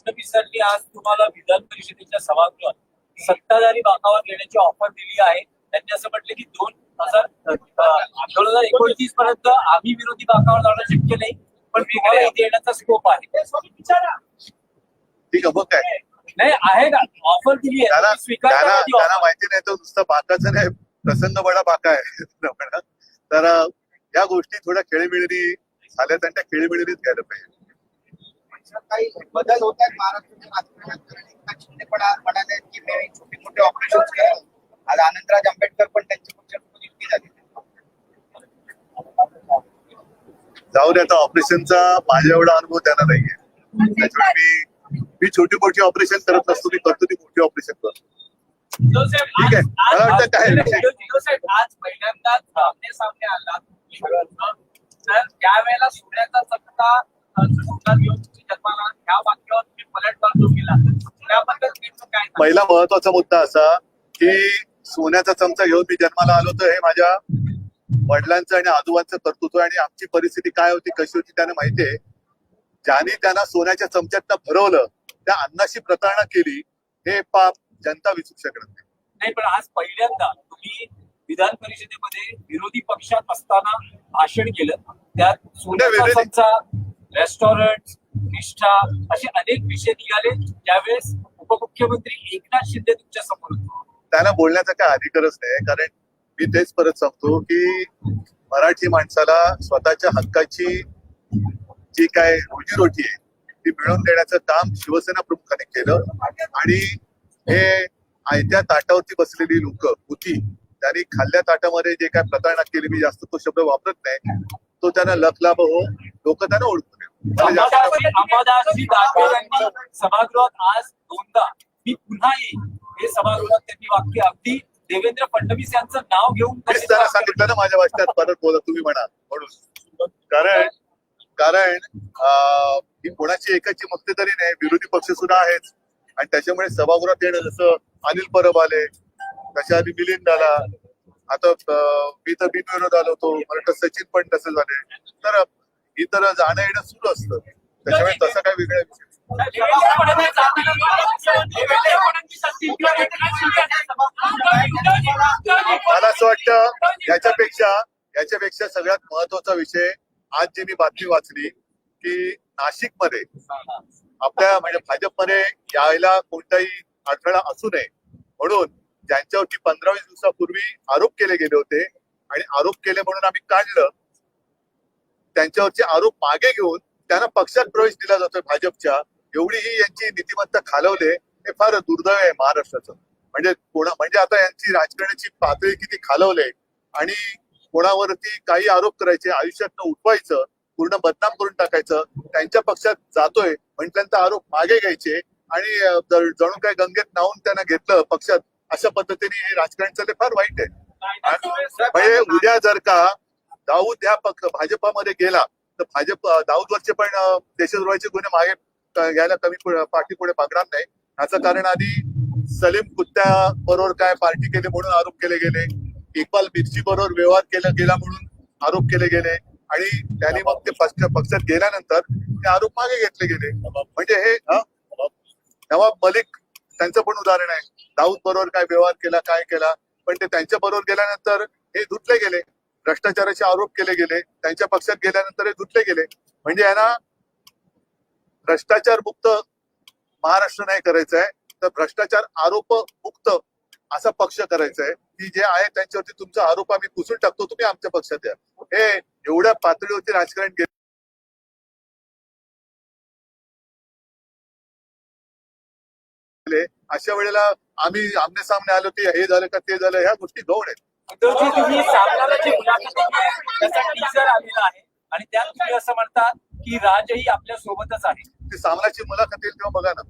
फडणवीसांनी आज तुम्हाला विधान परिषदेच्या सभागृहात सत्ताधारी बाकावर घेण्याची ऑफर दिली आहे. त्यांनी असं म्हटलं की दोन हजार दोन हजार एकोणतीस पर्यंत आम्ही विरोधी बाकावर जाणं शक्य नाही पण वेगळ्या देण्याचा स्कोप आहे. ठीक आहे मग काय. नाही आहे ना. ऑफर दिली आहे. offer? माहिती नाही तो नुसतं बाकाचं नाही प्रसंग बडा बाका आहे. तर या गोष्टी थोड्या खेळीमिळी झाल्यात आणि त्या खेळीमिळीत घ्यायला पाहिजे. काही बदल होत आहेत. महाराष्ट्राच्या राजकारणात कारण एकनाथ शिंदे पण आज म्हणाले की मी छोटे मोठे ऑपरेशन केलं आज आनंदराज आंबेडकर पण त्यांची पक्षाकडून युक्ती झाली. जाऊ दे आता ऑपरेशनचा माझ्या एवढा अनुभव त्यांना नाहीये. त्याच्यामुळे मी मी छोटी मोठी ऑपरेशन करत नसतो मी करतो ती मोठी ऑपरेशन करतो ठीक आहे. आज- मला वाटतं आज- काय आज- आमने सामने आला. तर त्यावेळेला सोन्याचा चकता पहिला महत्त्वाचा मुद्दा असा की सोन्याचा चमचा घेऊन मी जन्माला आलो तर हे माझ्या वडिलांचं आणि आजोबांचं कर्तृत्व आणि आमची परिस्थिती काय होती कशी होती त्यांना माहिती आहे. ज्यांनी त्यांना सोन्याच्या चमच्यातनं भरवलं त्या अन्नाशी प्रतारणा केली हे पाप जनता विचू शकत नाही. नाही पण आज पहिल्यांदा तुम्ही विधान परिषदेमध्ये विरोधी पक्षात असताना भाषण केलं. त्यात सोन्याचा रेस्टॉरंट निष्ठा असे अनेक विषय निघाले त्यावेळेस उपमुख्यमंत्री एकनाथ शिंदे तुमच्यासमोर होते. त्यांना बोलण्याचा काय अधिकारच नाही कारण मी तेच परत सांगतो की मराठी माणसाला स्वतःच्या हक्काची जी काय रोजीरोटी आहे ती मिळवून देण्याचं काम शिवसेना प्रमुखाने केलं. आणि हे आयत्या ताटावरती बसलेली लोक होती त्यांनी खाल्ल्या ताटामध्ये जे काय प्रतारणा केली मी जास्त तो शब्द वापरत नाही. तो त्यांना लखलाभ हो लोक त्यांना ओळखू दानवे यांनी सभागृहात आज दोनदा मी पुन्हा येईन. हे सभागृहात त्यांनी वाक्य अगदी देवेंद्र फडणवीस यांचं नाव घेऊन त्यांना सांगितलं ना माझ्या वाचण्यात परत बोला तुम्ही म्हणा म्हणून. कारण कारण ही कोणाची एकाची मक्तेदारी नाही विरोधी पक्ष सुद्धा आहेच आणि त्याच्यामुळे सभागृहात येणं जसं अनिल परब आले त्याच्या आधी मिलिंद आला. आता मी तर बिनविरोध आलो होतो. मला सचिन पण तसे झाले. तर ही तर जाणं येणं सुरू असतं. त्याच्यामुळे तसं काय वेगळं. मला असं वाटतं याच्यापेक्षा याच्यापेक्षा सगळ्यात महत्त्वाचा विषय आज जी मी बातमी वाचली की नाशिकमध्ये आपल्या म्हणजे भाजपमध्ये यायला कोणताही अडथळा असू नये. म्हणून ज्यांच्यावरती पंधरा वीस दिवसापूर्वी आरोप केले गेले होते आणि आरोप केले म्हणून आम्ही काढलं त्यांच्यावरचे आरोप मागे घेऊन त्यांना पक्षात प्रवेश दिला जातोय भाजपच्या एवढी ही यांची नीतिमत्ता खालवले हे फार दुर्दैव आहे महाराष्ट्राचं. म्हणजे कोणा म्हणजे आता यांची राजकारणाची पातळी किती खालवले आणि कोणावरती काही आरोप करायचे आयुष्यात उठवायचं पूर्ण बदनाम करून टाकायचं त्यांच्या पक्षात जातोय म्हटल्यानंतर आरोप मागे घ्यायचे आणि जणू काय गंगेत नावून त्यांना घेतलं पक्षात अशा पद्धतीने हे राजकारण चालले फार वाईट आहे. म्हणजे उद्या जर का दाऊद ह्या पक्ष भाजपामध्ये गेला तर भाजप दाऊदवरचे पण अं, देशद्रोहाचे गुन्हे मागे घ्यायला कमी पाठी पुढे मागणार नाही. ह्याचं कारण आधी सलीम कुत्त्या बरोबर काय पार्टी केली म्हणून आरोप केले गेले. इक्बाल मिर्ची बरोबर व्यवहार केला गेला म्हणून आरोप केले गेले. आणि त्यांनी मग ते पक्ष पक्षात गेल्यानंतर ते आरोप मागे घेतले गेले. म्हणजे हे हं? नवाब मलिक त्यांचं पण उदाहरण आहे. दाऊद बरोबर काय व्यवहार केला काय केला पण ते त्यांच्या बरोबर गेल्यानंतर हे धुतले गेले. भ्रष्टाचाराचे आरोप केले गेले त्यांच्या पक्षात गेल्यानंतर हे धुतले गेले. म्हणजे यांना भ्रष्टाचार मुक्त महाराष्ट्र नाही करायचं आहे तर भ्रष्टाचार आरोप मुक्त असा पक्ष करायचा आहे की जे आहे त्यांच्यावरती तुमचा आरोप आम्ही पुसून टाकतो तुम्ही आमच्या पक्षात या. हे एवढ्या पातळीवरती राजकारण केलं. अशा वेळेला आम्ही आमने सामने आलो की हे झालं का ते झालं ह्या गोष्टी गौण आहेत. उद्धवजी तुम्ही सामनाला जी मुलाखत दिली आहे, त्याचा टीजर आलेला आहे. आणि त्यात तुम्ही असं म्हणता की राजही आपल्या सोबतच आहे. ती सामनाची मुलाखत येईल तेव्हा बघा ना.